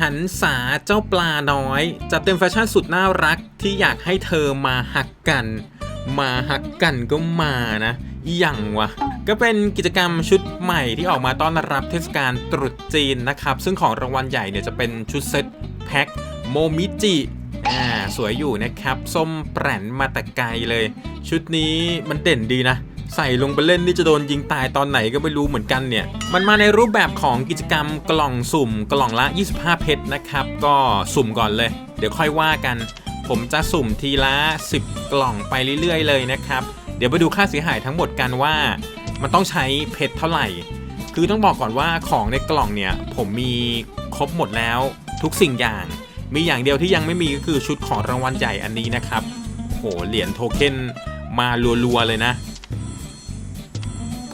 หันษาเจ้าปลาน้อย จัดเต็มแฟชั่นสุดน่ารักที่อยากให้เธอมาหักกัน มาหักกันก็มานะอย่างวะ ก็เป็นกิจกรรมชุดใหม่ที่ออกมาต้อนรับเทศกาลตรุษจีนนะครับ ซึ่งของรางวัลใหญ่เนี่ยจะเป็นชุดเซ็ตแพ็คโมมิจิอ่าสวยอยู่นะครับ ส้มแปรนมาแต่ไกลเลย ชุดนี้มันเด่นดีนะ ใส่ลงไปเล่นนี่จะโดนยิงตายตอนไหนก็ไม่รู้เหมือนกันเนี่ย มันมาในรูปแบบของกิจกรรมกล่องสุ่มกล่องละ 25 เพชรนะครับ ก็สุ่มก่อนเลย เดี๋ยวค่อยว่ากัน ผมจะสุ่มทีละ 10 กล่องไปเรื่อยๆ เลยนะครับ เดี๋ยวไปดูค่าเสียหายทั้งหมดกันว่า มันต้องใช้เพชรเท่าไหร่ คือต้องบอกก่อนว่าของในกล่องเนี่ยผมมีครบหมดแล้วทุกสิ่งอย่าง มีอย่างเดียวที่ยังไม่มีก็คือชุดของรางวัลใหญ่อันนี้นะครับโหเหรียญโทเค็นมารัวๆเลยนะ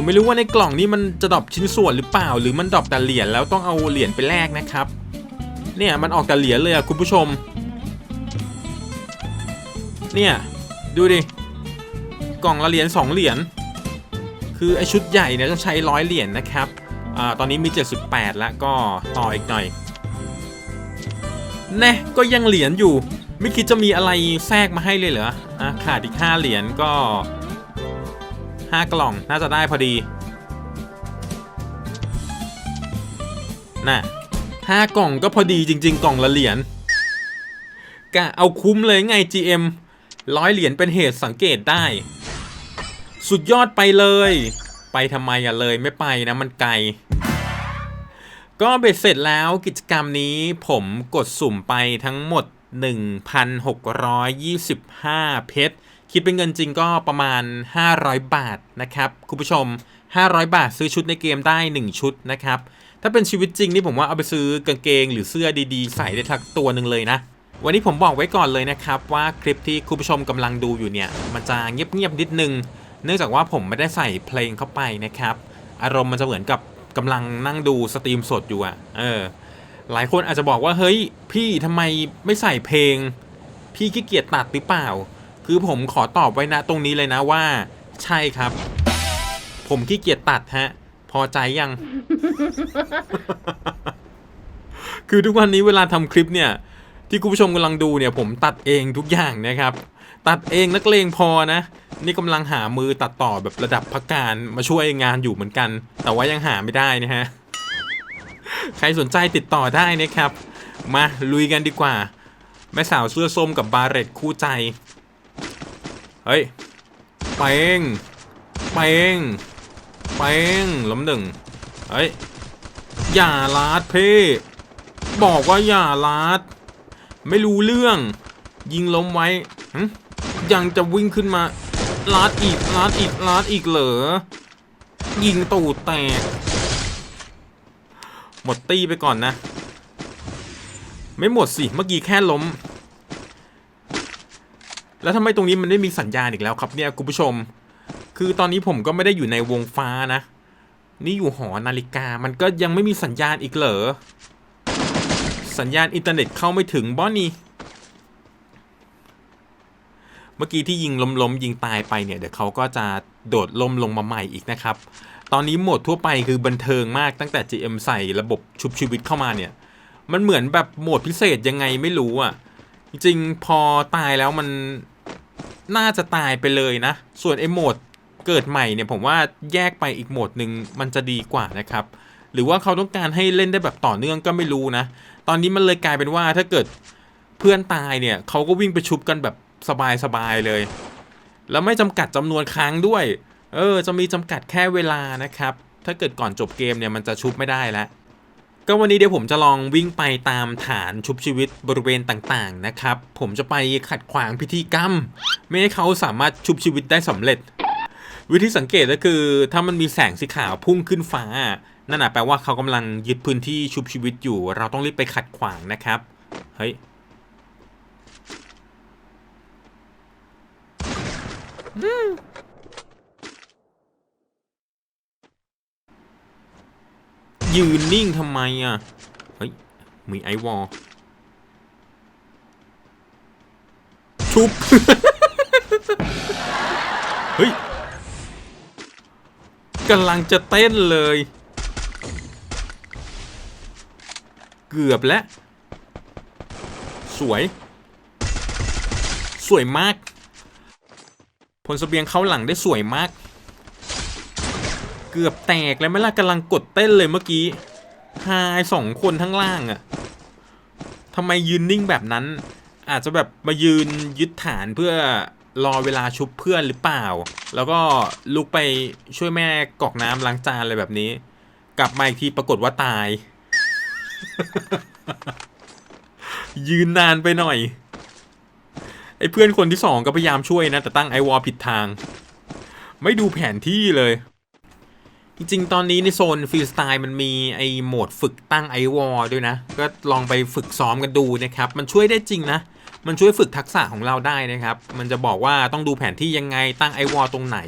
ผมไม่รู้ว่าในกล่องนี้มันจะดรอปชิ้นส่วนหรือเปล่า หรือมันดรอปแต่เหรียญแล้วต้องเอาเหรียญไปแลกนะครับ เนี่ยมันออกแต่เหรียญเลยอะคุณผู้ชม เนี่ยดูดิ กล่องละเหรียญ2เหรียญ คือไอชุดใหญ่เนี่ยต้องใช้ร้อยเหรียญนะครับ อ่าตอนนี้มี 78 แล้วก็ต่ออีกหน่อยแน่ก็ยังเหรียญอยู่ ไม่คิดจะมีอะไรแทรกมาให้เลยเหรออะขาดอีก 5 เหรียญก็ 5 กล่องน่าจะได้พอดี น่ะห้ากล่องก็พอดีจริง ๆ กล่องละเหรียญกะเอาคุ้มเลยไง GM ร้อยเหรียญเป็นเหตุสังเกตได้ สุดยอดไปเลย ไปทำไมอะเลยไม่ไปนะมันไกล ก็เบ็ดเสร็จแล้วกิจกรรมนี้ผมกดสุ่มไปทั้งหมด 1,625 เพชร คิดเป็นเงินจริงก็ประมาณ 500 บาทนะครับคุณผู้ชม 500 บาทซื้อชุดในเกมได้ 1 ชุดนะครับถ้าเป็นชีวิตจริงนี่ผมว่าเอาไปซื้อกางเกงหรือเสื้อดีๆ ใส่ได้ทักตัวหนึ่งเลยนะวันนี้ผมบอกไว้ก่อนเลยนะครับว่าคลิปที่คุณผู้ชมกำลังดูอยู่เนี่ยมันจะเงียบๆนิดนึง เนื่องจากว่าผมไม่ได้ใส่เพลงเข้าไปนะครับ อารมณ์มันจะเหมือนกับกำลังนั่งดูสตรีมสดอยู่อะเออหลายคนอาจจะบอกว่าเฮ้ยพี่ทำไมไม่ใส่เพลง พี่ขี้เกียจตัดหรือเปล่า คือผมขอตอบไว้นะตรงนี้เลยนะว่า ใช่ครับ ผมขี้เกียจตัดฮะ พอใจยัง คือทุกวันนี้เวลาทำคลิปเนี่ย ที่คุณผู้ชมกำลังดูเนี่ย ผมตัดเองทุกอย่างนะครับ ตัดเองนักเลงพอนะ นี่กำลังหามือตัดต่อแบบระดับพักการมาช่วยงานอยู่เหมือนกัน แต่ว่ายังหาไม่ได้นะฮะ ใครสนใจติดต่อได้นะครับ มาลุยกันดีกว่าแม่สาวเสื้อส้มกับบาเรตคู่ใจ เฮ้ยไปเองไปเองไปเองล้มหนึ่งเฮ้ยอย่าลาดเพ่บอกว่าอย่าลาด ไม่รู้เรื่อง ยิงล้มไว้ยังจะวิ่งขึ้นมาลาดอีกลาดอีกลาดอีกเหรอยิงตูดแตก หมดตีไปก่อนนะ ไม่หมดสิ เมื่อกี้แค่ล้ม แล้วทำไมตรงนี้มันไม่มีสัญญาณอีกแล้วครับเนี่ยคุณผู้ชม คือตอนนี้ผมก็ไม่ได้อยู่ในวงฟ้านะ นี่อยู่หอนาฬิกามันก็ยังไม่มีสัญญาณอีกเหรอ สัญญาณอินเทอร์เน็ตเข้าไม่ถึงบอนี่เมื่อกี้ที่ยิงล้มๆยิงตายไปเนี่ยเดี๋ยวเขาก็จะโดดล่มลงมาใหม่อีกนะครับ ตอนนี้โหมดทั่วไปคือบันเทิงมากตั้งแต่ GM ใส่ระบบชุบชีวิตเข้ามาเนี่ย มันเหมือนแบบโหมดพิเศษยังไงไม่รู้อะ จริงพอตายแล้วมันน่าจะตายไปเลยนะ ส่วนไอ้โหมดเกิดใหม่เนี่ยผมว่าแยกไปอีกโหมดหนึ่งมันจะดีกว่านะครับ หรือว่าเขาต้องการให้เล่นได้แบบต่อเนื่องก็ไม่รู้นะ ตอนนี้มันเลยกลายเป็นว่าถ้าเกิดเพื่อนตายเนี่ยเขาก็วิ่งไปชุบกันแบบสบายๆเลย แล้วไม่จำกัดจำนวนครั้งด้วย เออ จะมีจำกัดแค่เวลานะครับ ถ้าเกิดก่อนจบเกมเนี่ยมันจะชุบไม่ได้แล้ว ก็วันนี้เดี๋ยวผมจะลองวิ่งไปตามฐานชุบชีวิตบริเวณต่างๆนะครับ ผมจะไปขัดขวางพิธีกรรม ไม่ให้เขาสามารถชุบชีวิตได้สำเร็จ วิธีสังเกตก็คือ ถ้ามันมีแสงสีขาวพุ่งขึ้นฟ้า นั่นแปลว่าเขากำลังยึดพื้นที่ชุบชีวิตอยู่ เราต้องรีบไปขัดขวางนะครับเฮ้ย ยืนนิ่งทำไมอะ เฮ้ย มีไอวอลชุบ เฮ้ยกำลังจะเต้นเลย เกือบแล้ว สวย สวยมาก ผลเสบียงเข้าหลังได้สวยมาก กือบแตกแล้วไม่ล่ะกำลังกดเต้นเลยเมื่อกี้หายสองคนทั้งล่างอะทำไมยืนนิ่งแบบนั้น อาจจะแบบมายืนยึดฐานเพื่อรอเวลาชุบเพื่อนหรือเปล่า แล้วก็ลุกไปช่วยแม่กอกน้ำล้างจานอะไรแบบนี้ กลับมาอีกทีปรากฏว่าตาย ยืนนานไปหน่อยไอ้เพื่อนคนที่สองก็พยายามช่วยนะ แต่ตั้งไอวอลผิดทาง ไม่ดูแผนที่เลย จริงๆ ตอนนี้ในโซนฟรีสไตล์มันมีไอโหมดฝึกตั้งไอวอลด้วยนะ ก็ลองไปฝึกซ้อมกันดูนะครับ มันช่วยได้จริงนะ มันช่วยฝึกทักษะของเราได้นะครับ มันจะบอกว่าต้องดูแผนที่ยังไงตั้งไอวอลตรงไหน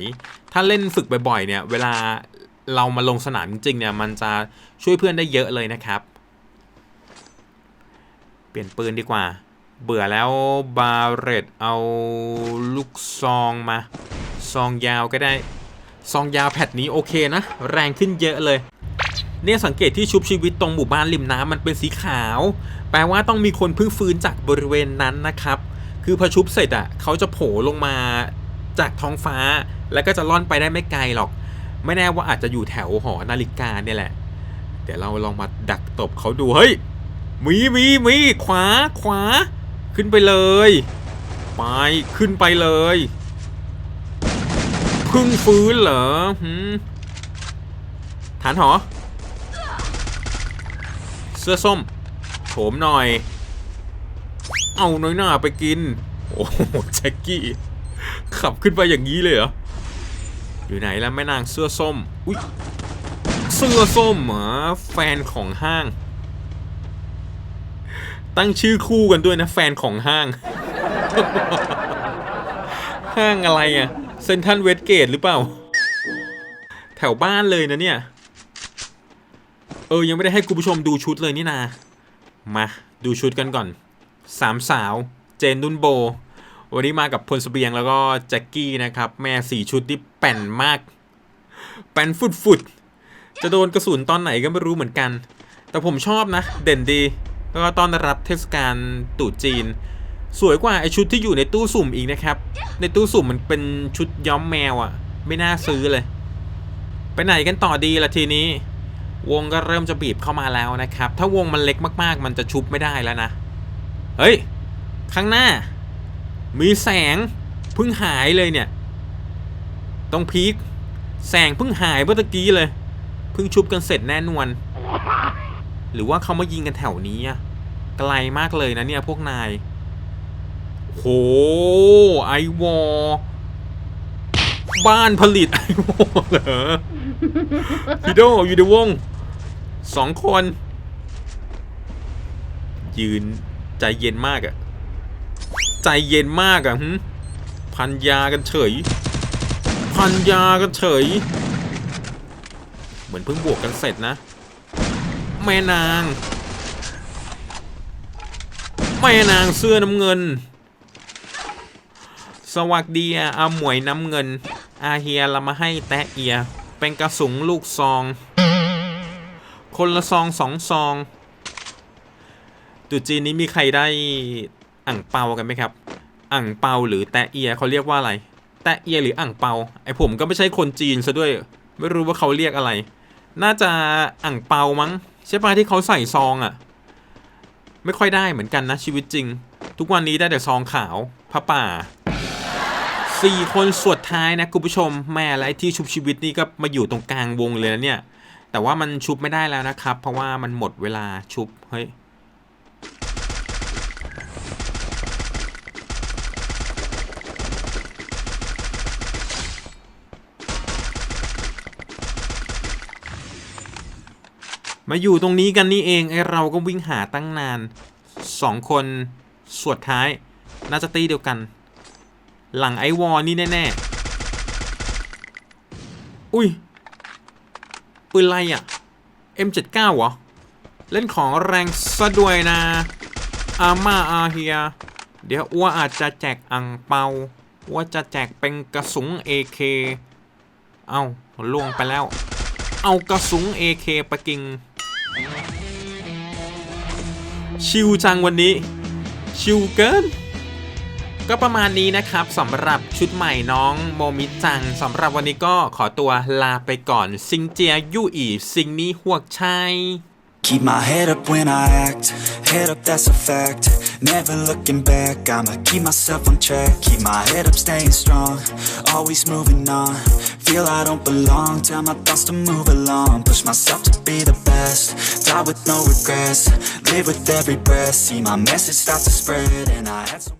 ถ้าเล่นฝึกบ่อยๆ เนี่ย เวลาเรามาลงสนามจริงๆ เนี่ย มันจะช่วยเพื่อนได้เยอะเลยนะครับ เปลี่ยนปืนดีกว่า เบื่อแล้วบาเรตเอาลูกซองมา ซองยาวก็ได้ ซองยาวแพทนี้โอเคนะ แรงขึ้นเยอะเลย เนี่ยสังเกตที่ชุบชีวิตตรงหมู่บ้านริมน้ำมันเป็นสีขาว แปลว่าต้องมีคนเพิ่งฟื้นจากบริเวณนั้นนะครับ คือพอชุบเสร็จอะเขาจะโผล่ลงมาจากท้องฟ้า แล้วก็จะล่อนไปได้ไม่ไกลหรอก ไม่แน่ว่าอาจจะอยู่แถวหอนาฬิกาเนี่ยแหละ เดี๋ยวเราลองมาดักตบเขาดูเฮ้ยมีมีมีขวาขวา ขึ้นไปเลย ไปขึ้นไปเลย พึ่งฟื้นเหรอฐานหอ เสื้อส้มโฉมหน่อย เอาน้อยหน้าไปกิน โอ้โหแจ็คกี้ ขับขึ้นไปอย่างนี้เลยเหรอ อยู่ไหนแล้วแม่นางเสื้อส้ม อุ้ยเสื้อส้มเหรอแฟนของห้าง ตั้งชื่อคู่กันด้วยนะ แฟนของห้าง ห้างอะไรอะ่ะ ซนทันเวสเกตหรือเปล่า แถวบ้านเลยนะเนี่ย เออ ยังไม่ได้ให้คุณผู้ชมดูชุดเลยนี่นา มาดูชุดกันก่อน สามสาว เจนนุนโบ วันนี้มากับพลสเบียงแล้วก็แจ็คกี้นะครับ แม่สี่ชุดที่แป่นมาก แป่นฟุดฟุดจะโดนกระสุนตอนไหนก็ไม่รู้เหมือนกัน แต่ผมชอบนะ เด่นดี แล้วก็ต้อนรับเทศกาลตรุษจีน สวยกว่าไอชุดที่อยู่ในตู้สุ่มอีกนะครับ ในตู้สุ่มมันเป็นชุดย้อมแมวอะ่ะ ไม่น่าซื้อเลย ไปไหนกันต่อดีละทีนี้ วงก็เริ่มจะบีบเข้ามาแล้วนะครับ ถ้าวงมันเล็กมากๆ มันจะชุบไม่ได้แล้วนะ เฮ้ย ข้างหน้า มีแสงเพิ่งหายเลยเนี่ย ตรงพีคแสงเพิ่งหายเมื่อตะกี้เลย เพิ่งชุบกันเสร็จแน่นวน หรือว่าเขามายิงกันแถวนี้อะไกลมากเลยนะเนี่ยพวกนาย โหไอวอลบ้านผลิตไอวอลเหรอพี่โดอยู่ในวงสองคน ยืนใจเย็นมากอะใจเย็นมากอะหึพันยากันเฉย พันยากันเฉย เหมือนเพิ่งบวกกันเสร็จนะ แม่นาง แม่นางเสื้อน้ำเงิน สวัสดีอะอาหมวยน้ำเงิน อาเฮียเรามาให้แตะเอีย เป็นกระสุงลูกซอง คนละซองสองซองตุจีนนี้มีใครได้อ่างเปากันไหมครับอ่างเปาหรือแตะเอียเขาเรียกว่าอะไร แตะเอียหรืออ่างเปาไอผมก็ไม่ใช่คนจีนซะด้วย ไม่รู้ว่าเขาเรียกอะไร น่าจะอ่างเปามั้งใช่ปะที่เขาใส่ซองอะ่ะ ไม่ค่อยได้เหมือนกันนะชีวิตจริง ทุกวันนี้ได้แต่ซองขาวผ้าป่า สี่คนสุดท้ายนะคุณผู้ชมแม่และไอ้ที่ชุบชีวิตนี่ก็มาอยู่ตรงกลางวงเลยนะเนี่ย แต่ว่ามันชุบไม่ได้แล้วนะครับ เพราะว่ามันหมดเวลาชุบเฮ้ยมาอยู่ตรงนี้กันนี่เองไอเราก็วิ่งหาตั้งนานสองคนสุดท้ายน่าจะตีเดียวกัน หลังไอวอลนี่แน่ๆ อุ้ย ปืนไรอะ M79 เหรอ เล่นของแรงซะด้วยนะ อาม่าอาเฮีย เดี๋ยวอ้วอาจจะแจกอังเปาอ้วจะแจกเป็นกระสุน AK เอาล่วงไปแล้ว เอากระสุน AK ไปกิง ชิวจังวันนี้ ชิวเกิน ก็ประมาณนี้นะครับสำหรับชุดใหม่น้องโมมิจังสำหรับวันนี้ก็ขอตัวลาไปก่อนซิงเจียยู่อีซิงนี้หวกชัย Keep my head up when I act, head up that's a fact. Never looking back, I'ma keep myself on track. Keep my head up, staying strong, always moving on. Feel I don't belong, tell my thoughts to move along. Push myself to be the best, die with no regrets. Live with every breath, see my message start to spread, and I had so